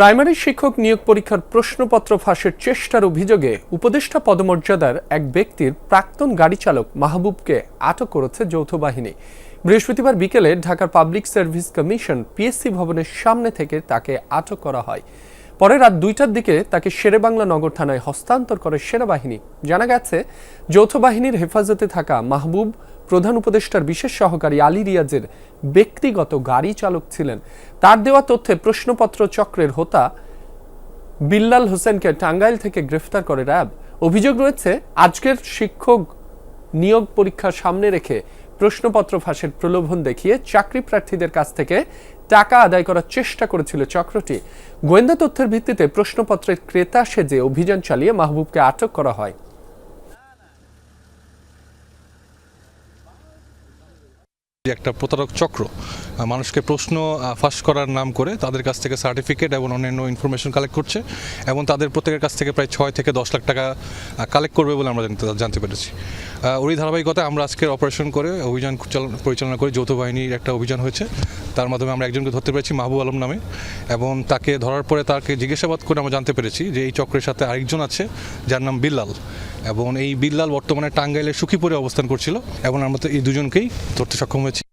Primary শিক্ষক নিয়োগ পরীক্ষার প্রশ্নপত্র ফাঁসের চেষ্টার অভিযোগে উপদেষ্টা পদমর্যাদার এক ব্যক্তির প্রাক্তন গাড়ি চালক মাহবুবকে আটক করেছে যৌথ বাহিনী। বৃহস্পতিবার বিকেলে ঢাকার পাবলিক সার্ভিস কমিশন পিএসসি ভবনের সামনে থেকে তাকে আটক করা হয়। পরে রাত দুইটার দিকে তাকে শেরেবাংলা নগর থানায় হস্তান্তর করে সেনাবাহিনী। জানা গেছে, যৌথ বাহিনীর হেফাজতে থাকা মাহবুব প্রধান উপদেষ্টার বিশেষ সহকারী আলী রিয়াজের ব্যক্তিগত গাড়ি চালক ছিলেন। তার দেওয়া তথ্যে প্রশ্নপত্র চক্রের হোতা বিল্লাল হোসেনকে টাঙ্গাইল থেকে গ্রেফতার করে র্যাব। অভিযোগ রয়েছে, আজকের শিক্ষক নিয়োগ পরীক্ষা সামনে রেখে প্রশ্নপত্র ফাঁসের প্রলোভন দেখিয়ে চাকরি প্রার্থীদের কাছ থেকে টাকা আদায় করার চেষ্টা করেছিল চক্রটি। গোয়েন্দা তথ্যের ভিত্তিতে প্রশ্নপত্রের ক্রেতা সেজে অভিযান চালিয়ে মাহবুবকে আটক করা হয়। যে একটা প্রতারক চক্র। মানুষকে প্রশ্ন ফাঁস করার নাম করে তাদের কাছ থেকে সার্টিফিকেট এবং অন্যান্য ইনফরমেশন কালেক্ট করছে এবং তাদের প্রত্যেকের কাছ থেকে প্রায় ছয় থেকে দশ লাখ টাকা কালেক্ট করবে বলে আমরা জানতে- জানতে পেরেছি। আহ, ওই ধারাবাহিকতায় আমরা আজকের অপারেশন করে অভিযান চাল- পরিচালনা করে যৌথ বাহিনীর একটা অভিযান হয়েছে। তার মাধ্যমে আমরা একজনকে ধরতে পেরেছি মাহবুব আলম নামে। এবং তাকে ধরার পরে তাকে জিজ্ঞাসাবাদ করে আমরা জানতে পেরেছি যে এই চক্রের সাথে আরেকজন আছে যার নাম বিল্লাল। এবং এই বিল্লাল বর্তমানে টাঙ্গাইলের সুখীপুরে অবস্থান করছিল। এবং আমরা তো এই দুজনকেই ধরতে সক্ষম হয়েছি।